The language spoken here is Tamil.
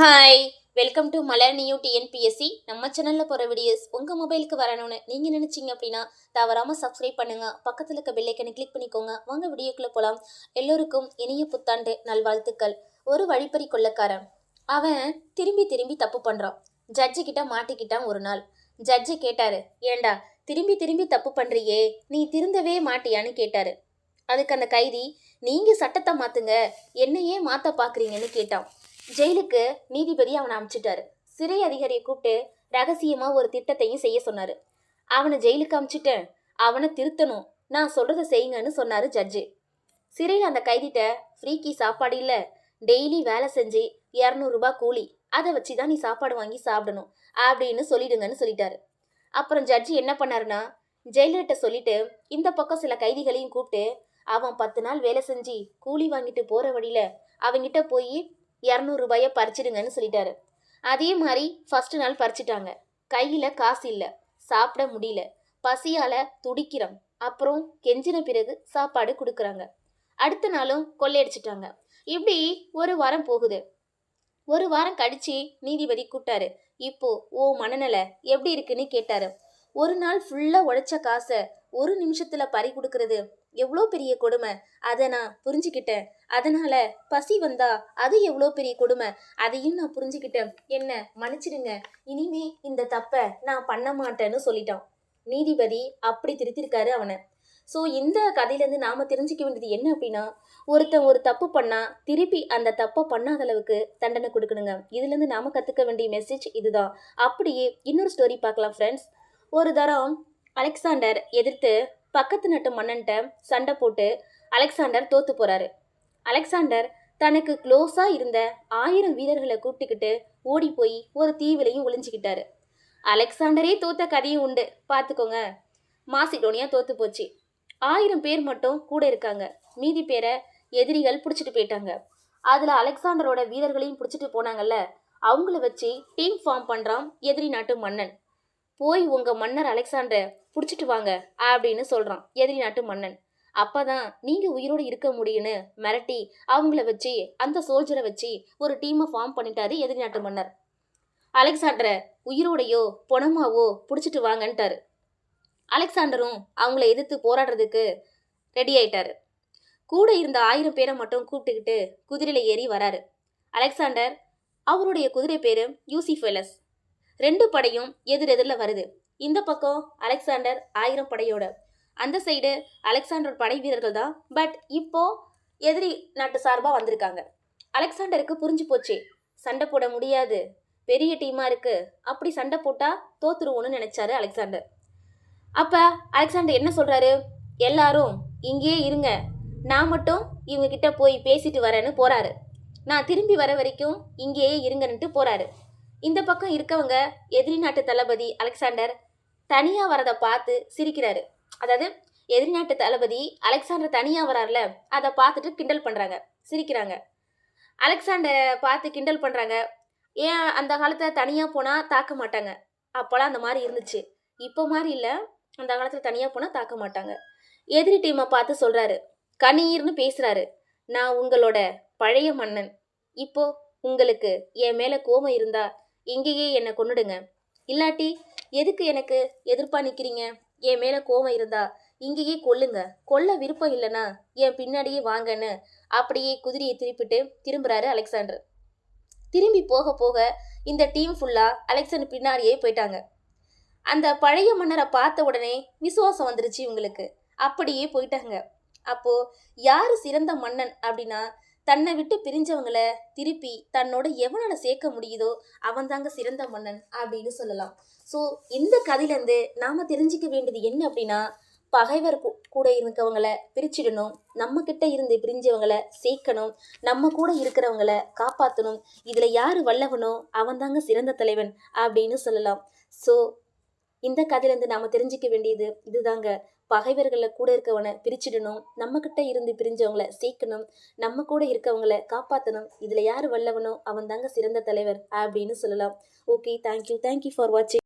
Hi welcome to Malar new TNPSC நம்ம சேனலில் போகிற வீடியோஸ் உங்கள் மொபைலுக்கு வரணும்னு நீங்கள் நினச்சிங்க அப்படின்னா தவறாமல் சப்ஸ்கிரைப் பண்ணுங்கள் பக்கத்தில் இருக்க பெல்லைக்கனை கிளிக் பண்ணிக்கோங்க. வாங்க வீடியோக்குள்ளே போகலாம் எல்லோருக்கும் இனிய புத்தாண்டு நல்வாழ்த்துக்கள். ஒரு வழிப்பறி கொள்ளக்காரன். அவன் திரும்பி திரும்பி தப்பு பண்ணுறான் ஜட்ஜு கிட்ட மாட்டிக்கிட்டான் ஒரு நாள். ஜட்ஜு கேட்டார் ஏண்டா திரும்பி திரும்பி தப்பு பண்ணுறியே நீ திருந்தவே மாட்டியான்னு கேட்டார். அதுக்கு அந்த கைதி நீங்கள் சட்டத்தை மாற்றுங்க என்னையே மாற்ற பார்க்குறீங்கன்னு கேட்டான். ஜெயிலுக்கு நீதிபதி அவனை அமுச்சிட்டாரு. சிறை அதிகாரியை கூப்பிட்டு ரகசியமாக ஒரு திட்டத்தையும் செய்ய சொன்னார். அவனை ஜெயிலுக்கு அமுச்சிட்டேன். அவனை திருத்தணும். நான் சொல்கிறத செய்யுங்கன்னு சொன்னார் ஜட்ஜு. சிறையில் அந்த கைதிட்ட ஃப்ரீக்கி சாப்பாடு இல்லை. டெய்லி வேலை செஞ்சு இரநூறுபா கூலி. அதை வச்சு தான் நீ சாப்பாடு வாங்கி சாப்பிடணும். அப்படின்னு சொல்லிடுங்கன்னு சொல்லிட்டாரு. அப்புறம் ஜட்ஜி என்ன பண்ணாருன்னா ஜெயிலர்கிட்ட சொல்லிட்டு இந்த பக்கம் சில கைதிகளையும் கூப்பிட்டு அவன் பத்து நாள் வேலை செஞ்சு கூலி வாங்கிட்டு போகிற வழியில் அவங்கிட்ட போய் இரநூறுபாயை பறிச்சிடுங்கன்னு சொல்லிட்டாரு. அதே மாதிரி ஃபஸ்ட்டு நாள் பறிச்சிட்டாங்க. கையில் காசு இல்லை. சாப்பிட முடியல. பசியால் துடிக்கிறோம். அப்புறம் கெஞ்சின பிறகு சாப்பாடு கொடுக்குறாங்க. அடுத்த நாளும் கொள்ளையடிச்சிட்டாங்க. இப்படி ஒரு வாரம் போகுது. ஒரு வாரம் கழிச்சு நீதிபதி கூப்பிட்டாரு. இப்போ ஓ மனநிலை எப்படி இருக்குன்னு கேட்டாரு. ஒரு நாள் ஃபுல்லாக உழைச்ச காசை ஒரு நிமிஷத்துல பறி கொடுக்கறது. எவ்வளோ பெரிய கொடுமை? அதை நான் புரிஞ்சுக்கிட்டேன். அதனால பசி வந்தா அது எவ்வளோ பெரிய கொடுமை? அதையும் நான் புரிஞ்சுக்கிட்டேன். என்ன? மன்னிச்சிடுங்க. இனிமே இந்த தப்பை நான் பண்ண மாட்டேன்னு சொல்லிட்டான். நீதிபதி அப்படி திருத்திருக்காரு அவனை. ஸோ இந்த கதையிலேருந்து நாம் தெரிஞ்சுக்க வேண்டியது என்ன அப்படின்னா ஒருத்தன் ஒரு தப்பு பண்ணால் திருப்பி அந்த தப்பை பண்ணாத அளவுக்கு தண்டனை கொடுக்கணுங்க. இதுலேருந்து நாம் கற்றுக்க வேண்டிய மெசேஜ் இதுதான். அப்படியே இன்னொரு ஸ்டோரி பார்க்கலாம் ஃப்ரெண்ட்ஸ் ஒரு தரம் அலெக்சாண்டர் எதிர்த்து பக்கத்து நாட்டு மன்னன்ட்ட சண்டை போட்டு அலெக்சாண்டர் தோத்து போறாரு. அலெக்சாண்டர் தனக்கு க்ளோஸாக இருந்த ஆயிரம் வீரர்களை கூப்பிட்டுக்கிட்டு ஓடி போய் ஒரு தீவிலையும் ஒளிஞ்சிக்கிட்டாரு. அலெக்சாண்டரே தோத்த கதையும் உண்டு. பார்த்துக்கோங்க. மாசிடோனியா தோத்து போச்சு. ஆயிரம் பேர் மட்டும் கூட இருக்காங்க. மீதி பேரை எதிரிகள் பிடிச்சிட்டு போயிட்டாங்க. அதில் அலெக்சாண்டரோட வீரர்களையும் பிடிச்சிட்டு போனாங்கல்ல அவங்கள வச்சு டீம் ஃபார்ம் பண்ணுறான் எதிரி நாட்டு மன்னன். போய் உங்கள் மன்னர் அலெக்சாண்டரை பிடிச்சிட்டு வாங்க அப்படின்னு சொல்கிறான் எதிரி நாட்டு மன்னன். அப்பதான் நீங்கள் உயிரோடு இருக்க முடியும்னு மிரட்டி அவங்கள வச்சு அந்த சோல்ஜரை வச்சு ஒரு டீமை ஃபார்ம் பண்ணிட்டாரு எதிரி நாட்டு மன்னர். அலெக்சாண்டரை உயிரோடையோ பொணமாவோ பிடிச்சிட்டு வாங்கன்ட்டாரு. அலெக்சாண்டரும் அவங்கள எதிர்த்து போராடுறதுக்கு ரெடி ஆயிட்டாரு. கூட இருந்த ஆயிரம் பேரை மட்டும் கூப்பிட்டுக்கிட்டு குதிரையில ஏறி வராரு. அலெக்சாண்டர் அவருடைய குதிரை பேரு யூசிஃபெலஸ். ரெண்டு படையும் எதிரெதிரில் வருது. இந்த பக்கம் அலெக்சாண்டர் ஆயிரம் படையோட. அந்த சைடு அலெக்சாண்டர் படை வீரர்கள் தான். பட் இப்போ எதிரி நாட்டு சார்பாக வந்திருக்காங்க. அலெக்சாண்டருக்கு புரிஞ்சு போச்சு. சண்டை போட முடியாது. பெரிய டீமாக இருக்குது அப்படி சண்டை போட்டால் தோத்துருவோன்னு நினச்சாரு அலெக்சாண்டர். அப்போ அலெக்சாண்டர் என்ன சொல்கிறாரு எல்லாரும் இங்கேயே இருங்க. நான் மட்டும் இவங்கக்கிட்ட போய் பேசிட்டு வரேன்னு போகிறாரு நான் திரும்பி வர வரைக்கும் இங்கேயே இருங்கன்னுட்டு போகிறாரு இந்த பக்கம் இருக்கவங்க எதிரி நாட்டு தளபதி அலெக்சாண்டர் தனியாக வரதை பார்த்து சிரிக்கிறாரு. அதாவது எதிரி நாட்டு தளபதி அலெக்சாண்டர் தனியாக வரார்ல அதை பார்த்துட்டு கிண்டல் பண்ணுறாங்க சிரிக்கிறாங்க. அலெக்சாண்டரை பார்த்து கிண்டல் பண்ணுறாங்க ஏன் அந்த காலத்தில் தனியாக போனால் தாக்க மாட்டாங்க? அப்போல்லாம் அந்த மாதிரி இருந்துச்சு. இப்போ மாதிரி இல்லை அந்த காலத்தில் தனியாக போனால் தாக்க மாட்டாங்க. எதிரி டீமை பார்த்து சொல்கிறாரு கணீர்னு பேசுகிறாரு நான் உங்களோட பழைய மன்னன். இப்போ உங்களுக்கு என் மேலே கோபம் இருந்தா இங்கேயே என்னை கொன்னுடுங்க. இல்லாட்டி எதுக்கு எனக்கு எதிர்ப்பா நிற்கிறீங்க என் மேலே கோபம் இருந்தா இங்கேயே கொல்லுங்க. கொல்ல விருப்பம் இல்லைனா என் பின்னாடியே வாங்கன்னு அப்படியே குதிரையை திருப்பிட்டு திரும்புறாரு அலெக்சாண்டர். திரும்பி போக போக இந்த டீம் ஃபுல்லாக அலெக்சாண்டர் பின்னாடியே போயிட்டாங்க. அந்த பழைய மன்னரை பார்த்த உடனே விசுவாசம் வந்துருச்சு இவங்களுக்கு. அப்படியே போயிட்டாங்க. அப்போது யார் சிறந்த மன்னன் அப்படின்னா தன்னை விட்டு பிரிஞ்சவங்கள திருப்பி தன்னோட எவனால சேர்க்க முடியுதோ அவன் தாங்க சிறந்த மன்னன் அப்படின்னு சொல்லலாம். ஸோ இந்த கதையிலேருந்து நாம் தெரிஞ்சுக்க வேண்டியது என்ன அப்படின்னா பகைவர் கூட இருக்கவங்கள பிரிச்சிடணும் நம்ம கிட்ட இருந்து பிரிஞ்சவங்களை சேர்க்கணும் நம்ம கூட இருக்கிறவங்கள காப்பாற்றணும் இதில் யார் வல்லவனோ அவன் தாங்க சிறந்த தலைவன் அப்படின்னு சொல்லலாம். ஸோ இந்த கதையிலேருந்து நாம் தெரிஞ்சுக்க வேண்டியது இதுதாங்க. பகைவர்களை கூட இருக்கவனை பிரிச்சிடணும். நம்ம கிட்ட இருந்து பிரிஞ்சவங்கள சேர்க்கணும். நம்ம கூட இருக்கவங்கள காப்பாற்றணும் இதில் யார் வல்லவனோ அவன் தாங்க சிறந்த தலைவர் அப்படின்னு சொல்லலாம். ஓகே தேங்க்யூ தேங்க்யூ ஃபார் வாட்சிங்